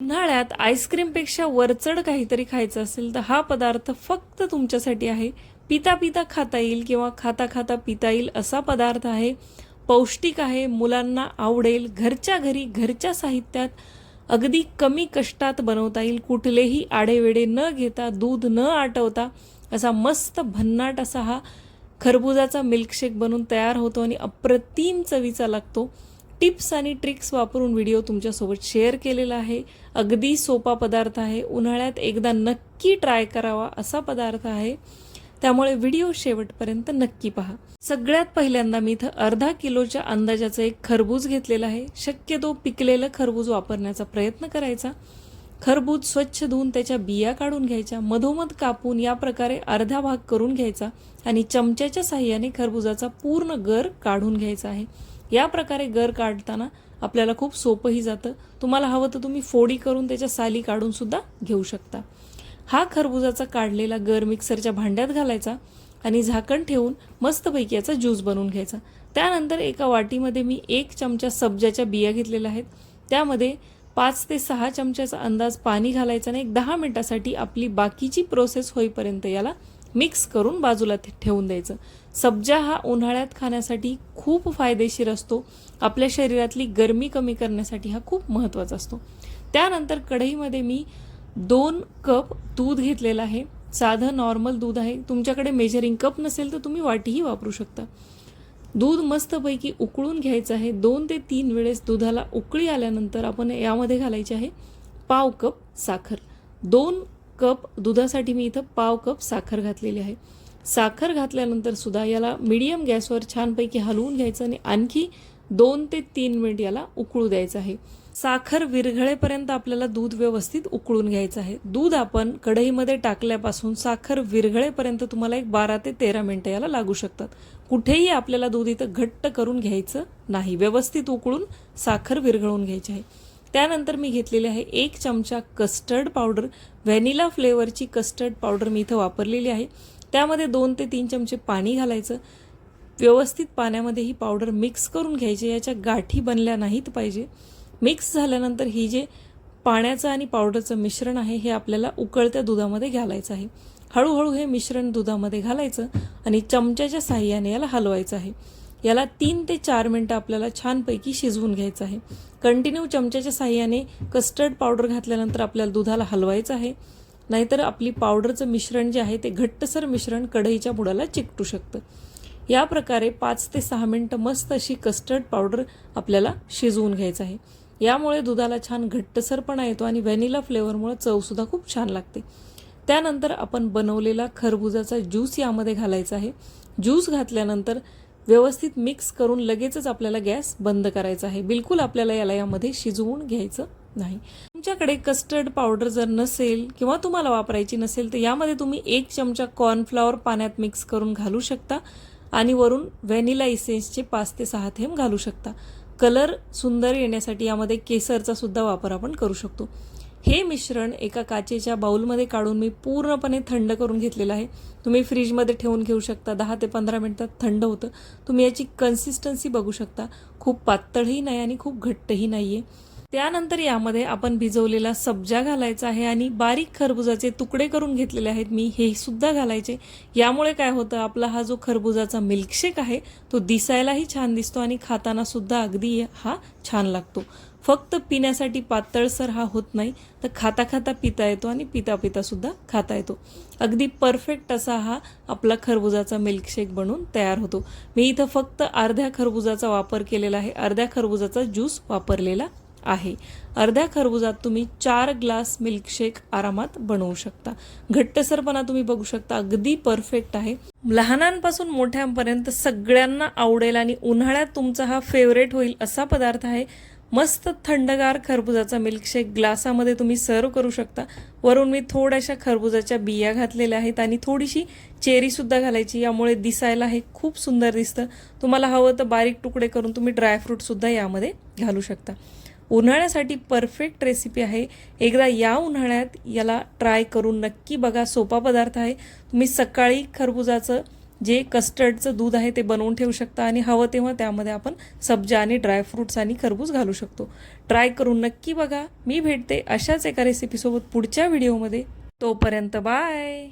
उन्हाळ्यात आईस्क्रीमपेक्षा वरचढ काहीतरी खायचं असेल तर हा पदार्थ फक्त तुमच्यासाठी आहे. पिता पिता खाता येईल किंवा खाता खाता पिता येईल असा पदार्थ आहे. पौष्टिक आहे मुलांना आवडेल घरच्या घरी घरच्या साहित्यात अगदी कमी कष्टात बनवता येईल. कुठलेही आडेवेडे न घेता दूध न आटवता असा मस्त भन्नाट असा हा खरबुजाचा मिल्कशेक बनून तयार होतो आणि अप्रतिम चवीचा लागतो. टिप्स आणि ट्रिक्स वापरून व्हिडिओ तुमच्यासोबत शेअर केलेला आहे. अगदी सोपा पदार्थ आहे. उन्हाळ्यात एकदा नक्की ट्राय करावा असा पदार्थ आहे. त्यामुळे व्हिडिओ शेवटपर्यंत नक्की पहा. सगळ्यात पहिल्यांदा मी इथं अर्धा किलोच्या अंदाजाचं एक खरबूज घेतलेलं आहे. शक्यतो पिकलेलं खरबूज वापरण्याचा प्रयत्न करायचा. खरबूज स्वच्छ धुवून त्याच्या बिया काढून घ्यायच्या. मधोमध कापून या प्रकारे अर्धा भाग करून घ्यायचा आणि चमच्याच्या साह्याने खरबुजाचा पूर्ण गर काढून घ्यायचा आहे. या प्रकारे गर काढताना आपल्याला खूप सोपंही जातं. तुम्हाला हवं तर तुम्ही फोडी करून त्याच्या साली काढूनसुद्धा घेऊ शकता. हा खरबुजाचा काढलेला गर मिक्सरच्या भांड्यात घालायचा आणि झाकण ठेवून मस्तपैकी याचा ज्यूस बनवून घ्यायचा. त्यानंतर एका वाटीमध्ये मी एक चमचा सब्जाच्या बिया घेतलेल्या आहेत. त्यामध्ये पाच ते सहा चमच्याचा अंदाज पाणी घालायचा आणि एक दहा मिनटासाठी आपली बाकीची प्रोसेस होईपर्यंत याला मिक्स करून बाजूला ठेवून द्यायचं. सब्जा हा उन्हाळ्यात खाण्यासाठी खूप फायदेशीर असतो. आपल्या शरीरातली गरमी कमी करण्यासाठी हा खूप महत्त्वाचा असतो. त्यानंतर कढईमध्ये मी दोन कप दूध घेतलेलं आहे. साधं नॉर्मल दूध आहे. तुमच्याकडे मेजरिंग कप नसेल तर तुम्ही वाटीही वापरू शकता. दूध मस्तपैकी उकळून घ्यायचं आहे. दोन ते तीन वेळेस दुधाला उकळी आल्यानंतर आपण यामध्ये घालायचे आहे पाव कप साखर. दोन कप दुधासाठी मी इथं पाव कप साखर घातलेली आहे. साखर घातल्यानंतर सुद्धा याला मीडियम गॅसवर छानपैकी हलवून घ्यायचं आणि आणखी दोन ते तीन मिनिट याला उकळू द्यायचं आहे. साखर विरघळेपर्यंत आपल्याला दूध व्यवस्थित उकळून घ्यायचं आहे. दूध आपण कढईमध्ये टाकल्यापासून साखर विरघळेपर्यंत तुम्हाला एक बारा ते तेरा मिनटं याला लागू शकतात. कुठेही आपल्याला दूध इथं घट्ट करून घ्यायचं नाही. व्यवस्थित उकळून साखर विरघळून घ्यायची आहे. त्यानंतर मी घेतलेली आहे एक चमचा कस्टर्ड पावडर व्हॅनिला फ्लेवरची कस्टर्ड पावडर मी इथं वापरलेली आहे. त्यामध्ये दोन ते तीन चमचे पाणी घालायचं. व्यवस्थित पाण्यामध्ये ही पावडर मिक्स करून घ्यायची. याच्या गाठी बनल्या नाहीत पाहिजे. मिक्स झाल्यानंतर ही जे पाण्याचं आणि पावडरचं मिश्रण आहे हे आपल्याला उकळत्या दुधामध्ये घालायचं आहे. हळूहळू हे मिश्रण दुधामध्ये घालायचं आणि चमच्याच्या साह्याने याला हलवायचं आहे. याला तीन ते चार मिनटं आपल्याला छानपैकी शिजवून घ्यायचं आहे. कंटिन्यू चमच्याच्या साह्याने कस्टर्ड पावडर घातल्यानंतर आपल्याला दुधाला हलवायचं आहे. नाहीतर आपली पावडरचं मिश्रण जे आहे ते घट्टसर मिश्रण कढईच्या बुडाला चिकटू शकतं. या प्रकारे पाच ते सहा मिनटं मस्त अशी कस्टर्ड पावडर आपल्याला शिजवून घ्यायचं आहे. यामुळे दुधाला छान घट्टसरपणा येतो आणि व्हॅनिला फ्लेवरमुळे चवसुद्धा खूप छान लागते. त्यानंतर आपण बनवलेला खरबुजाचा ज्यूस यामध्ये घालायचा आहे. ज्यूस घातल्यानंतर व्यवस्थित मिक्स करून लगेचच आपल्याला गॅस बंद करायचा आहे. बिलकुल आपल्याला याला यामध्ये शिजवून घ्यायचं नाही. तुमच्याकडे कस्टर्ड पावडर जर नसेल किंवा तुम्हाला वापरायची नसेल तर यामध्ये तुम्ही एक चमचा कॉर्नफ्लॉवर पाण्यात मिक्स करून घालू शकता आणि वरून व्हॅनिला इसेन्सचे पाच ते सहा थेंब घालू शकता. कलर सुंदर येण्यासाठी यामध्ये केसरचा सुद्धा वापर आपण करू शकतो. हे मिश्रण एका काचेच्या बाऊलमध्ये काढून मी पूर्णपणे थंड करून घेतलेलं आहे. तुम्ही फ्रीजमध्ये ठेवून घेऊ शकता. दहा ते पंधरा मिनटात थंड होतं. तुम्ही याची कन्सिस्टन्सी बघू शकता. खूप पातळही नाही आणि खूप घट्टही नाही आहे त्यानंतर यामध्ये आपण भिजवलेला सब्जा घालायचा आहे आणि बारीक खरबुजाचे तुकडे करून घेतलेले आहेत. मी हे सुद्धा घालायचे. यामुळे काय होतं आपला हा जो खरबुजाचा मिल्कशेक आहे तो दिसायलाही छान दिसतो आणि खाताना सुद्धा अगदी हा छान लागतो. फक्त पिण्यासाठी पातळसर हा होत नाही तर खाता खाता पिता येतो आणि पिता पिता सुद्धा खाता येतो. अगदी परफेक्ट असा हा आपला खरबुजाचा मिल्कशेक बनून तयार होतो. मी इथं फक्त अर्ध्या खरबुजाचा वापर केलेला आहे. अर्ध्या खरबुजाचा ज्यूस वापरलेला आहे. अर्ध्या खरबुजात तुम्ही चार ग्लास मिल्कशेक आरामात बनवू शकता. घट्टसरपणा तुम्ही बघू शकता. अगदी परफेक्ट आहे. लहानांपासून मोठ्यांपर्यंत सगळ्यांना आवडेल आणि उन्हाळ्यात तुमचा हा फेवरेट होईल असा पदार्थ आहे. मस्त थंडगार खरबुजाचा मिल्कशेक ग्लासामध्ये तुम्ही सर्व करू शकता. वरून मी थोड्याशा खरबुजाच्या बिया घातलेल्या आहेत आणि थोडीशी चेरीसुद्धा घालायची. यामुळे दिसायला हे खूप सुंदर दिसतं. तुम्हाला हवं तर बारीक तुकडे करून तुम्ही ड्रायफ्रूटसुद्धा यामध्ये घालू शकता. उन्हाळ्यासाठी परफेक्ट रेसिपी आहे. एकदा या उन्हाळ्यात याला ट्राय करून नक्की बघा. सोपा पदार्थ आहे. तुम्ही सकाळी खरबुजाचं जे कस्टर्डचं दूध आहे ते बनवून ठेवू शकता आणि हवं तेव्हा त्यामध्ये आपण सब्जा आणि ड्रायफ्रूट्स आणि खरबूज घालू शकतो. ट्राय करून नक्की बघा. मी भेटते अशाच एका रेसिपीसोबत पुढच्या व्हिडिओमध्ये तोपर्यंत बाय